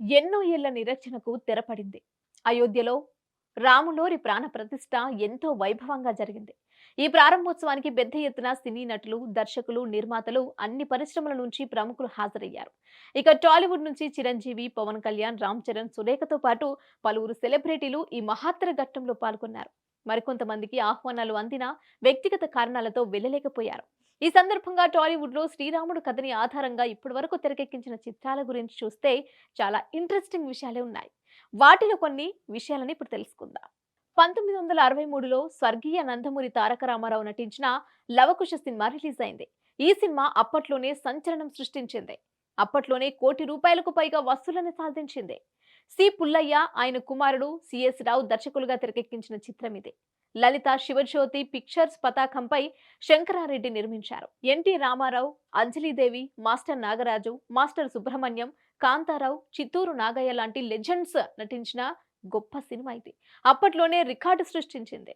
ఎన్నో ఏళ్ళ నిరీక్షణకు తెరపడింది. అయోధ్యలో రాములోరి ప్రాణ ప్రతిష్ట ఎంతో వైభవంగా జరిగింది. ఈ ప్రారంభోత్సవానికి పెద్ద ఎత్తున సినీ నటులు దర్శకులు నిర్మాతలు అన్ని పరిశ్రమల నుంచి ప్రముఖులు హాజరయ్యారు. ఇక టాలీవుడ్ నుంచి చిరంజీవి పవన్ కళ్యాణ్ రామ్ చరణ్ సురేఖతో పాటు పలువురు సెలబ్రిటీలు ఈ మహాత్తర ఘట్టంలో పాల్గొన్నారు. మరికొంతమందికి ఆహ్వానాలు అందినా వ్యక్తిగత కారణాలతో వెళ్ళలేకపోయారు. ఈ సందర్భంగా టాలీవుడ్లో శ్రీరాముడు కథని ఆధారంగా ఇప్పటివరకు తెరకెక్కించిన చిత్రాల గురించి చూస్తే చాలా ఇంట్రెస్టింగ్ విషయాలే ఉన్నాయి. వాటిలో కొన్ని విషయాలని ఇప్పుడు తెలుసుకుందాం. పంతొమ్మిది వందల అరవై మూడులో స్వర్గీయ నందమూరి తారక రామారావు నటించిన లవకుశ సినిమా రిలీజ్ అయింది. ఈ సినిమా అప్పట్లోనే సంచలనం సృష్టించింది. అప్పట్లోనే కోటి రూపాయలకు పైగా వసూలను సాధించింది. సి. పుల్లయ్య ఆయన కుమారుడు సిఎస్ రావు దర్శకులుగా తెరకెక్కించిన చిత్రం ఇది. లలిత శివజ్యోతి పిక్చర్స్ పతాకంపై శంకరారెడ్డి నిర్మించారు. NT Rama Rao Anjali Devi master Nagaraju master Subrahmanyam Kantha Rao Chittoor Nagaiah లాంటి లెజెండ్స్ నటించిన గొప్ప సినిమా ఇది. అప్పట్లోనే రికార్డు సృష్టించింది.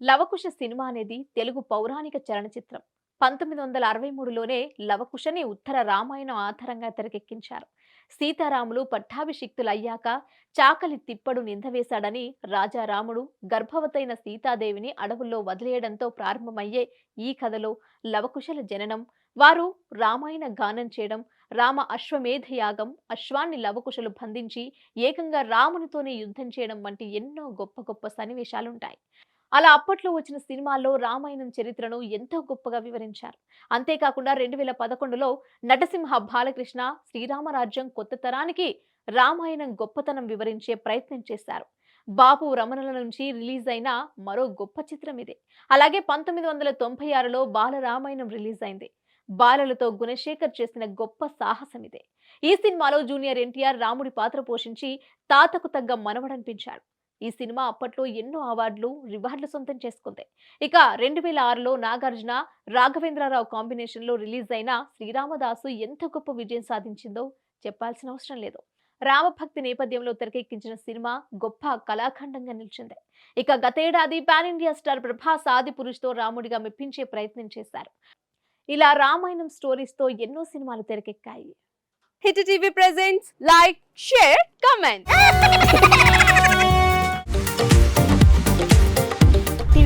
లవకుశ సినిమా అనేది తెలుగు పౌరాణిక చలనచిత్రం. పంతొమ్మిది వందల అరవై మూడులోనే లవకుశని ఉత్తర రామాయణం ఆధారంగా తెరకెక్కించారు. సీతారాములు పట్టాభిషిక్తులయ్యాక చాకలి తిప్పడు నిందవేశాడని రాజారాముడు గర్భవతైన సీతాదేవిని అడవుల్లో వదిలేయడంతో ప్రారంభమయ్యే ఈ కథలో లవకుశల జననం. వారు రామాయణ గానం చేయడం రామ అశ్వమేధ యాగం అశ్వాన్ని లవకుశలు బంధించి ఏకంగా రామునితోనే యుద్ధం చేయడం వంటి ఎన్నో గొప్ప గొప్ప సన్నివేశాలుంటాయి. అలా అప్పట్లో వచ్చిన సినిమాల్లో రామాయణం చరిత్రను ఎంతో గొప్పగా వివరించారు. అంతేకాకుండా రెండు వేల పదకొండులో నటసింహ బాలకృష్ణ శ్రీరామరాజ్యం కొత్త తరానికి రామాయణం గొప్పతనం వివరించే ప్రయత్నం చేశారు. బాపు రమణల నుంచి రిలీజ్ అయిన మరో గొప్ప చిత్రం ఇదే. అలాగే పంతొమ్మిది వందల తొంభై ఆరులో బాలరామాయణం రిలీజ్ అయింది. బాలలతో గుణశేఖర్ చేసిన గొప్ప సాహసం ఇదే. ఈ సినిమాలో జూనియర్ ఎన్టీఆర్ రాముడి పాత్ర పోషించి తాతకు తగ్గ మనవడనిపించాడు. ఈ సినిమా అప్పట్లో ఎన్నో అవార్డులు రివార్డులు సొంతం చేసుకుంది. ఇక రెండు వేల ఆరులో నాగార్జున రాఘవేంద్రరావు కాంబినేషన్లో రిలీజ్ అయిన శ్రీరామదాసు ఎంత గొప్ప విజయం సాధించిందో చెప్పాల్సిన అవసరం లేదు. రామభక్తి నేపథ్యంలో తెరకెక్కించిన సినిమా గొప్ప కళాఖండంగా నిలిచింది. ఇక గతేడాది పాన్ ఇండియా స్టార్ ప్రభాస్ ఆది పురుషుతో రాముడిగా మెప్పించే ప్రయత్నం చేశారు. ఇలా రామాయణం స్టోరీస్తో ఎన్నో సినిమాలు తెరకెక్కాయి. Hit TV presents like share comment.